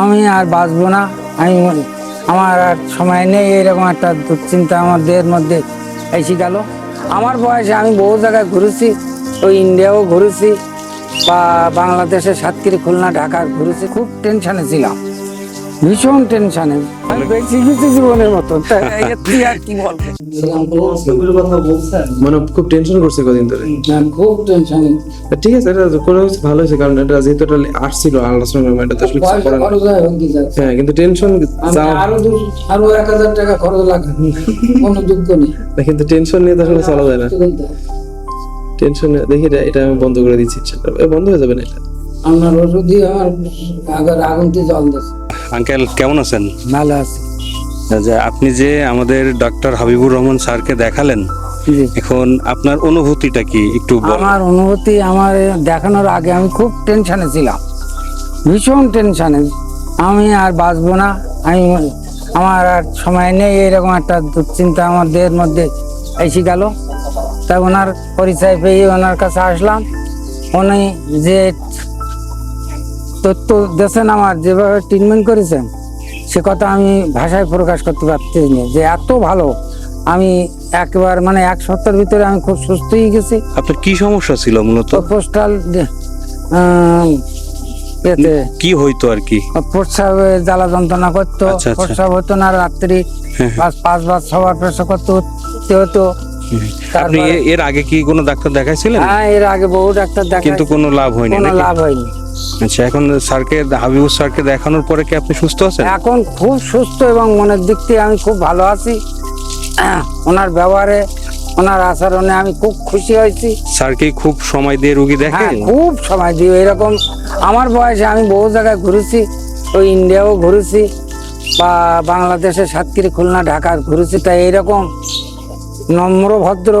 আমি আর বাঁচবো না, আমি আমার আর সময় নেই, এরকম একটা দুশ্চিন্তা আমার দেহের মধ্যে এসে গেল। আমার বয়সে আমি বহু জায়গায় ঘুরেছি, ওই ইন্ডিয়াও ঘুরেছি, বা বাংলাদেশের সাতক্ষীর খুলনা ঢাকা ঘুরেছি, খুব টেনশানে ছিলাম। ভীষণ টেনশনে বেঁচে গেছি জীবনের মতো তা আর কি বলব? মানে খুব টেনশন করছে কদিন ধরে। খুব টেনশনে ঠিক আছে এটা করে হয়েছে ভালো হয়েছে কারণ এটা যেহেতু এটা আসছিল আল্ট্রাসাউন্ড এটা তো আসলে কিছু করার নেই। খরচ হয় হয়ে কিন্তু টেনশন আরও আরও এক হাজার টাকা খরচ লাগে কোনো দুঃখ নেই। কিন্তু টেনশন নিয়ে তো আসলে চলা যায় না। টেনশন দেখি এটা এটা আমি বন্ধ করে দিচ্ছি ইচ্ছাটা বন্ধ হয়ে যাবে না এটা? আপনার ওষুধ দিয়ে আমার আগের আগুনটি জল দিচ্ছে। আঙ্কেল কেমন আছেন? ভালো আছে। যে আপনি যে আমাদের ডক্টর হাবিবুর রহমান স্যারকে দেখালেন এখন আপনার অনুভূতিটা কি? একটু আমার অনুভূতি আমার দেখানোর আগে আমি খুব টেনশনে ছিলাম। ভীষণ টেনশনে। আমি আর বাঁচবো না। আমি আমার আর সময় নেই এরকম একটা দুশ্চিন্তা আমার দেহের মধ্যে এসে গেল। তাই ওনার পরিচয় পেয়ে ওনার কাছে আসলাম। উনি যে তথ্য দিয়েছেন আমার যেভাবে ট্রিটমেন্ট করেছেন সে কথা আমি ভাষায় প্রকাশ করতে পারছি না। যে এত ভালো আমি একবার মানে এক সপ্তাহের ভিতরে আমি খুব সুস্থ হয়ে গেছি। আপনার কি সমস্যা ছিল মূলত? পোস্টাল এতে কি হইতো আর কি? প্রস্রাবে জ্বালা যন্ত্রণা করতো আচ্ছা, আচ্ছা। প্রস্রাব হতো না রাত্রি হ্যাঁ, পাঁচ পাঁচবার ছবার প্রস্রাব করতে হতে হতো আপনি এর আগে কি কোনো ডাক্তার দেখাইছিলেন? হ্যাঁ এর আগে বহু ডাক্তার দেখা কিন্তু কোনো লাভ হয়নি কোনো লাভ হয়নি। আচ্ছা এখন স্যারকে হাবিবুর স্যারকে দেখানোর পরে কি আপনি সুস্থ আছেন? এখন খুব সুস্থ এবং মনের দিক থেকে আমি খুব ভালো আছি। ওনার ব্যবহারে ওনার আচরণে আমি খুব খুশি হয়েছি। স্যার কি খুব সময় দিয়ে রুগী দেখে হ্যাঁ খুব সময় দিও এরকম আমার বয়সে আমি বহু জায়গায় ঘুরেছি। ওই ইন্ডিয়াও ঘুরেছি বা বাংলাদেশে সাতক্ষীরা খুলনা ঢাকা ঘুরেছি। তাই এরকম নম্র ভদ্র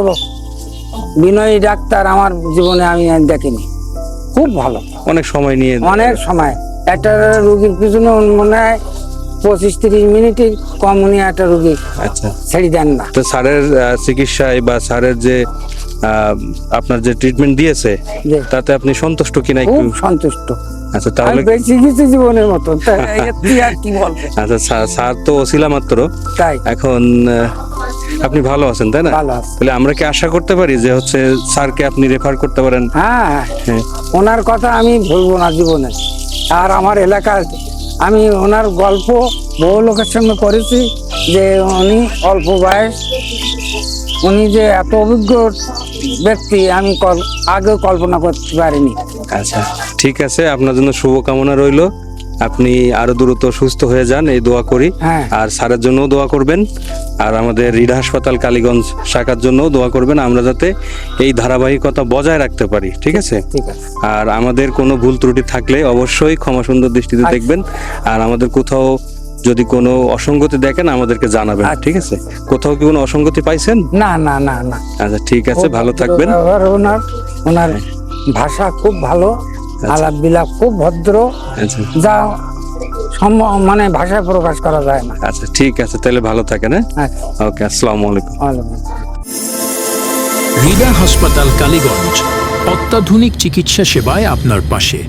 বিনয়ী ডাক্তার আমার জীবনে আমি দেখিনি। খুব ভালো। অনেক সময় নিয়ে অনেক সময়। একটা রুগীর পিছনে মনে হয় পঁচিশ তিরিশ মিনিটের কম উনি একটা রুগী আচ্ছা। ছেড়ে দেন না। তো স্যারের চিকিৎসায় বা স্যারের যে আপনার যে ট্রিটমেন্ট দিয়েছে। তাতে আপনি সন্তুষ্ট কিনা একটু? সন্তুষ্ট। আচ্ছা তাহলে বেঁচে গেছি জীবনের মতো আচ্ছা স্যার- তো ওসিলা মাত্র। তাই। এখন আপনি ভালো আছেন তাই না? ভালো আছে। তাহলে আমরা কি আশা করতে পারি যে হচ্ছে স্যারকে আপনি রেফার করতে পারেন? হ্যাঁ হ্যাঁ। হ্যাঁ। ওনার কথা আমি ভুলবো না জীবনে। আর আমার এলাকার আমি ওনার গল্প বহু লোকের সঙ্গে করেছি যে উনি অল্প বয়স উনি যে এত অভিজ্ঞ ব্যক্তি আমি আগেও কল্পনা করতে পারিনি। আচ্ছা ঠিক আছে আপনার জন্য শুভকামনা রইল। আপনি আরও দ্রুত সুস্থ হয়ে যান এই দোয়া করি। হ্যাঁ। আর স্যারের জন্য দোয়া করবেন। আর আমাদের রিড হাসপাতাল কালীগঞ্জ শাখার জন্য দোয়া করবেন আমরা যাতে এই ধারাবাহিকতা বজায় রাখতে পারি ঠিক আছে? আর আমাদের কোনো ভুল ত্রুটি থাকলে অবশ্যই ক্ষমা সুন্দর দৃষ্টিতে আচ্ছা। দেখবেন। আর আমাদের কোথাও যদি কোনো অসঙ্গতি দেখেন আমাদেরকে জানাবেন আচ্ছা। ঠিক আছে? কোথাও কি কোনো অসঙ্গতি পাইছেন? না না না না। আচ্ছা ঠিক আছে ভালো থাকবেন। ওনার ওনার ভাষা খুব ভালো। আলাপ বিলাপ খুব ভদ্র আচ্ছা। যা মানে ভাষায় প্রকাশ করা যায় না। আচ্ছা ঠিক আছে তাহলে ভালো থাকেন হ্যাঁ? আচ্ছা ওকে আসসালামু আলাইকুম। হৃদয় হাসপাতাল কালীগঞ্জ অত্যাধুনিক চিকিৎসা সেবায় আপনার পাশে।